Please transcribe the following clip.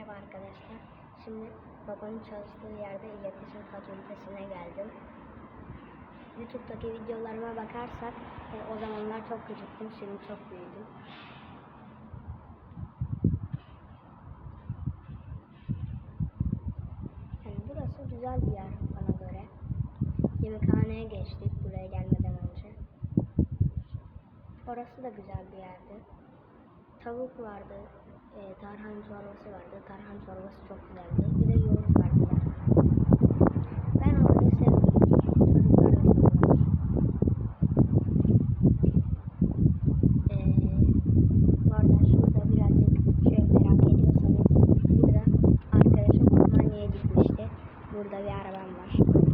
Merhaba arkadaşlar. Şimdi babamın çalıştığı yerde iletişim fakültesine geldim. YouTube'daki videolarıma bakarsak e, o zamanlar çok küçüktüm, şimdi çok büyüdüm. Yani burası güzel bir yer bana göre. Yemekhaneye geçtik buraya gelmeden önce. Orası da güzel bir yerdi tavuk vardı. E, tarhana çorbası vardı. Tarhana çorbası çok güzeldi. Bir de yoğurt verdiler. Ben orayı sevdim. Çocuklar da seviyorlar. E, bu arada şurada birazcık şey merak ediyorsanız burada arkadaşım Almanya'ya gitmişti. Burada bir arabam var.